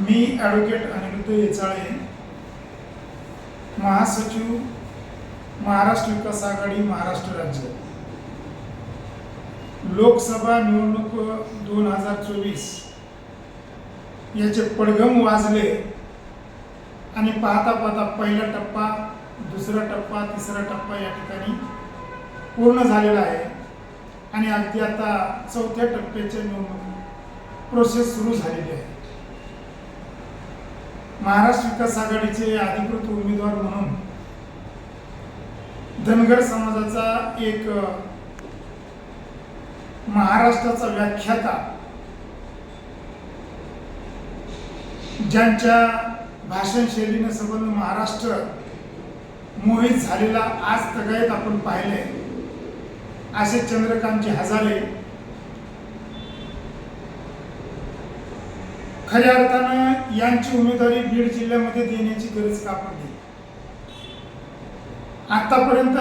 मी advocate Aniruddha येचाळे महासचिव महाराष्ट्र विकास आघाडी महाराष्ट्र राज्य. लोकसभा निवडणूक दोन हजार चोवीस. याचे पडघम वाजले आणि पाहता पाहता पहिला टप्पा दुसरा टप्पा तिसरा टप्पा या ठिकाणी पूर्ण झालेला आहे. आणि अगदी आता चौथ्या टप्प्याच्या निवडणूक प्रोसेस सुरू झालेली आहे. महाराष्ट्र विकास आघाडीचे अधिकृत उमेदवार म्हणून धनगर समाजाचा एक महाराष्ट्राचा व्याख्याता ज्यांच्या भाषण शैलीने संबंध महाराष्ट्र मोहित झालेला आज तगायत आपण पाहिले असे चंद्रकांतजी हजारे खऱ्या अर्थानं यांची उमेदवारी बीड जिल्ह्यामध्ये देण्याची गरज का पडली? आतापर्यंत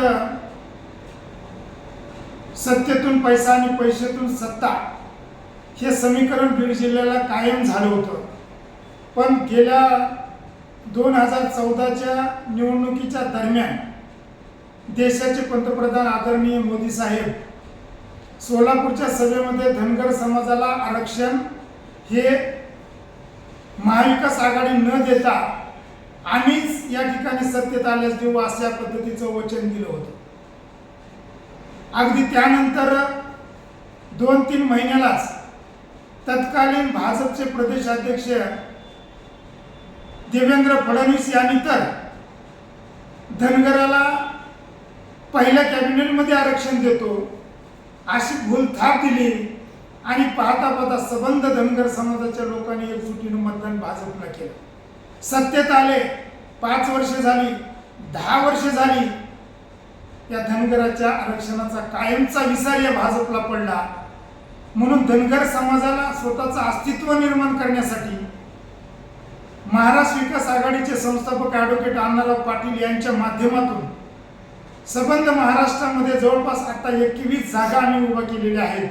सत्तेतून पैसा आणि पैशातून सत्ता हे समीकरण बीड जिल्ह्याला कायम झालं होतं. पण गेल्या दोन हजार चौदाच्या निवडणुकीच्या दरम्यान देशाचे पंतप्रधान आदरणीय मोदी साहेब सोलापूरच्या सभेमध्ये धनगर समाजाला आरक्षण हे महाविकास आघाडी न देता आम्हीच या ठिकाणी सत्तेत आल्यास देऊ अशा पद्धतीचं वचन दिलं होतं. अगदी त्यानंतर दोन तीन महिन्यालाच तत्कालीन भाजपचे प्रदेशाध्यक्ष देवेंद्र फडणवीस यांनी तर धनगराला पहिल्या कॅबिनेटमध्ये आरक्षण देतो अशी भूल थाप दिली. आणि पाहता पाहता सबंध धनगर समाजाच्या लोकांनी एकजुटीनं मतदान भाजपला केलं. सत्तेत आले पाच वर्ष झाली दहा वर्ष झाली या धनगराच्या आरक्षणाचा कायमचा विसार या भाजपला पडला. म्हणून धनगर समाजाला स्वतःचं अस्तित्व निर्माण करण्यासाठी महाराष्ट्र विकास आघाडीचे संस्थापक ॲडव्होकेट अण्णाराव पाटील यांच्या माध्यमातून सबंध महाराष्ट्रामध्ये जवळपास आता एकवीस जागा आम्ही उभा केलेल्या आहेत.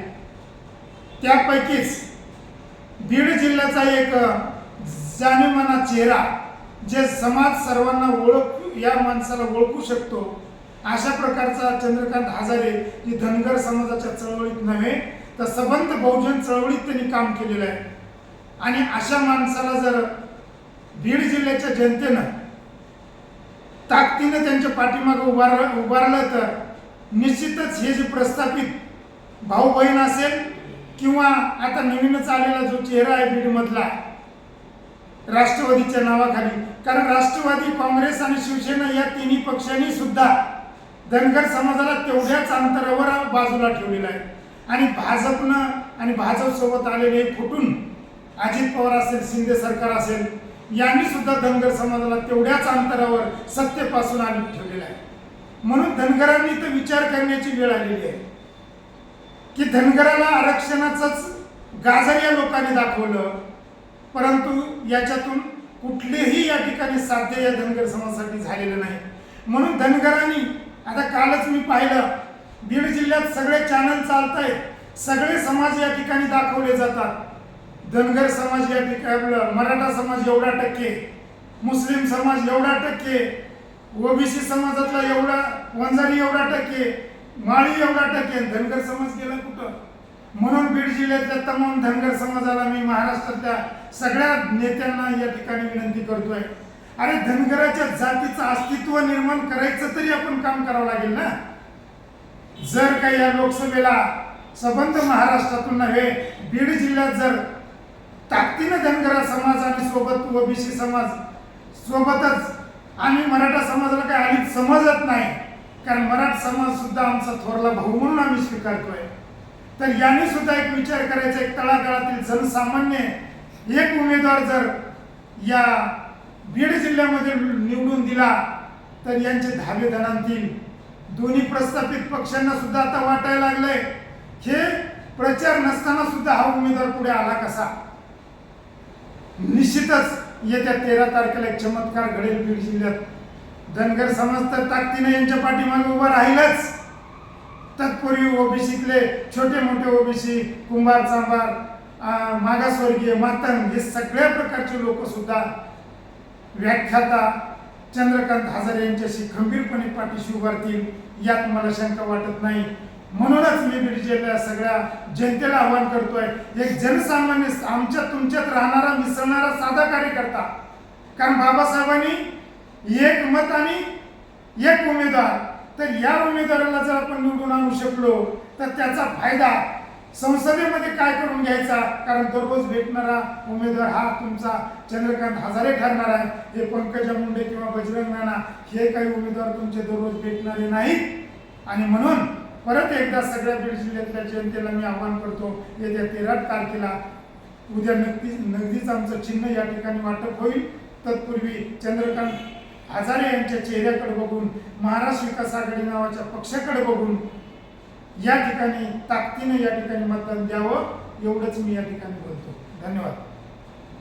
त्यापैकीच बीड जिल्ह्याचा एक जाणीवमाना चेहरा जे समाज सर्वांना ओळख या माणसाला ओळखू शकतो अशा प्रकारचा चंद्रकांत हजारे ही धनगर समाजाच्या चळवळीत नव्हे तर सबंध बहुजन चळवळीत त्यांनी काम केलेलं आहे. आणि अशा माणसाला जर बीड जिल्ह्याच्या जनतेनं ताकदीनं त्यांच्या पाठीमागं उभार उभारलं तर निश्चितच हे जे प्रस्थापित भाऊ बहीण असेल किंवा आता नवीनच आलेला जो चेहरा आहे बीडमधला राष्ट्रवादीच्या नावाखाली. कारण राष्ट्रवादी काँग्रेस आणि शिवसेना या तिन्ही पक्षांनी सुद्धा धनगर समाजाला तेवढ्याच अंतरावर बाजूला ठेवलेला आहे. आणि भाजपनं आणि भाजपसोबत आलेले फुटून अजित पवार असेल शिंदे सरकार असेल यांनी सुद्धा धनगर समाजाला तेवढ्याच अंतरावर सत्तेपासून आणून ठेवलेला आहे. म्हणून धनगरांनी तर विचार करण्याची वेळ आलेली आहे. की धनगराला आरक्षणाचंच गाजर या लोकांनी दाखवलं. परंतु याच्यातून कुठलेही या ठिकाणी साध्य या धनगर समाजासाठी झालेलं नाही. म्हणून धनगरांनी आता कालच मी पाहिलं बीड जिल्ह्यात सगळे चॅनल चालत आहेत सगळे समाज या ठिकाणी दाखवले जातात. धनगर समाज या ठिकाणी मराठा समाज एवढा टक्के मुस्लिम समाज एवढा टक्के ओबीसी समाजातला एवढा वंजारी एवढा टक्के माळी एवढा टक्के धनगर समाज गेला कुठं? म्हणून बीड जिल्ह्यातल्या तमाम धनगर समाजाला मी महाराष्ट्रातल्या सगळ्या नेत्यांना या ठिकाणी विनंती करतोय. अरे धनगराच्या जातीचं अस्तित्व निर्माण करायचं तरी आपण काम करावं लागेल ना? जर काही या लोकसभेला सबंध महाराष्ट्रातून नव्हे बीड जिल्ह्यात जर ताकदीनं धनगरा समाज आणि सोबत ओबीसी समाज सोबतच आणि मराठा समाजाला काही आधी समजत नाही कारण मराठा समाज सुद्धा आमचा थोरला भाऊ म्हणून आम्ही स्वीकारतोय. तर यांनी सुद्धा एक विचार करायचा एक तळागाळातील जनसामान्य एक उमेदवार जर या बीड जिल्ह्यामध्ये निवडून दिला तर यांचे धावे धनांतील दोन्ही प्रस्थापित पक्षांना सुद्धा आता वाटायला लागलंय. हे प्रचार नसताना सुद्धा हा उमेदवार पुढे आला कसा? निश्चितच येत्या तेरा तारखेला एक चमत्कार घडेल बीड जिल्ह्यात. धनगर समाज तर ताकदीने यांच्या पाठीमागे उभा राहीलच. तत्पूर्वी ओबीसीतले छोटे मोठे ओबीसी कुंभार चांभार मागासवर्गीय मातंग हे सगळ्या प्रकारचे लोक सुद्धा व्याख्याता चंद्रकांत हजारे यांच्याशी खंबीरपणे पाठीशी उभारतील यात मला शंका वाटत नाही. म्हणूनच मी बीड जिल्ह्यात सगळ्या जनतेला आवाहन करतोय एक जनसामान्य आमच्या तुमच्यात राहणारा मिसळणारा साधा कार्यकर्ता. कारण बाबासाहेबांनी एक मत आणि एक उमेदवार. तर या उमेदवाराला जर आपण निवडून आणू शकलो तर त्याचा फायदा संसदेमध्ये काय करून घ्यायचा? कारण दररोज भेटणारा उमेदवार हा तुमचा चंद्रकांत हजारे ठरणार आहे. हे पंकजा मुंडे किंवा बजरंग नाना हे काही उमेदवार तुमचे दररोज भेटणारे नाहीत. आणि म्हणून परत एकदा सगळ्या बीड जिल्ह्यातल्या जनतेला मी आवाहन करतो येत्या तेरा तारखेला उद्या नगदी नगदीच आमचं चिन्ह या ठिकाणी वाटप होईल. तत्पूर्वी चंद्रकांत हजारे यांच्या चेहऱ्याकडे बघून महाराष्ट्र विकास आघाडी नावाच्या पक्षाकडे बघून या ठिकाणी ताकदीने या ठिकाणी मतदान द्यावं एवढंच मी या ठिकाणी बोलतो. धन्यवाद.